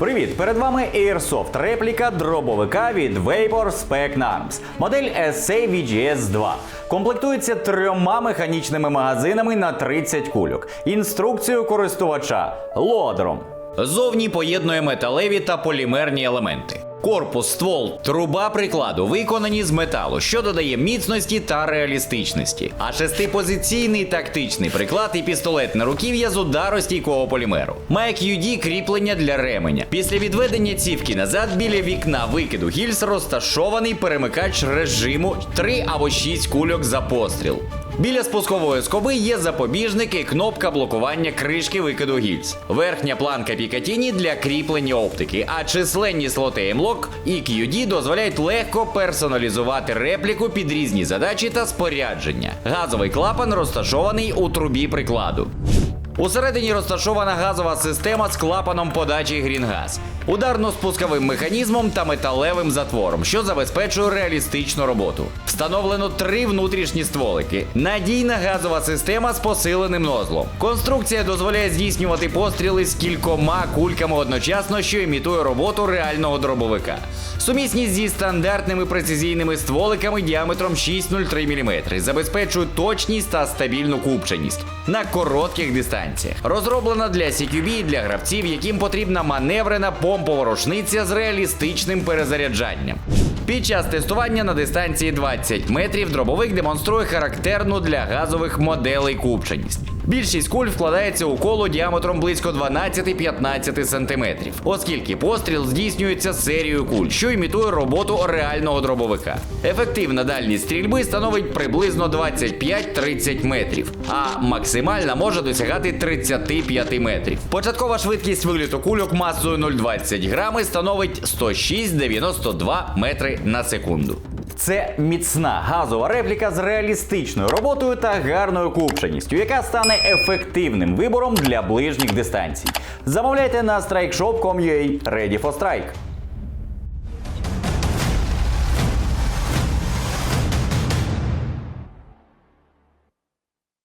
Привіт! Перед вами Airsoft репліка дробовика від Vapor Spec Arms. Модель SA VGS 2. Комплектується трьома механічними магазинами на 30 кульок. Інструкцію користувача лодером. Зовні поєднує металеві та полімерні елементи. Корпус, ствол, труба прикладу виконані з металу, що додає міцності та реалістичності. А шестипозиційний тактичний приклад і пістолетне руків'я з ударостійкого полімеру. Має QD кріплення для ременя. Після відведення цівки назад біля вікна викиду гільз розташований перемикач режиму 3 або 6 кульок за постріл. Біля спускової скоби є запобіжник і кнопка блокування кришки викиду гільз. Верхня планка Пікатіні для кріплення оптики, а численні слоти M-Lock і QD дозволяють легко персоналізувати репліку під різні задачі та спорядження. Газовий клапан розташований у трубі прикладу. Усередині розташована газова система з клапаном подачі грінгаз, ударно-спусковим механізмом та металевим затвором, що забезпечує реалістичну роботу. Встановлено три внутрішні стволики, надійна газова система з посиленим нозлом. Конструкція дозволяє здійснювати постріли з кількома кульками одночасно, що імітує роботу реального дробовика. Сумісність зі стандартними прецизійними стволиками діаметром 6,03 мм забезпечують точність та стабільну купченість на коротких дистанціях. Розроблена для CQB і для гравців, яким потрібна маневрена помпова рушниця з реалістичним перезаряджанням. Під час тестування на дистанції 20 метрів дробовик демонструє характерну для газових моделей купченість. Більшість куль вкладається у коло діаметром близько 12-15 см, оскільки постріл здійснюється серією куль, що імітує роботу реального дробовика. Ефективна дальність стрільби становить приблизно 25-30 метрів, а максимальна може досягати 35 метрів. Початкова швидкість виліту кульок масою 0,20 грами становить 106,92 метри на секунду. Це міцна газова репліка з реалістичною роботою та гарною купченістю, яка стане ефективним вибором для ближніх дистанцій. Замовляйте на strikeshop.com.ua Ready for Strike.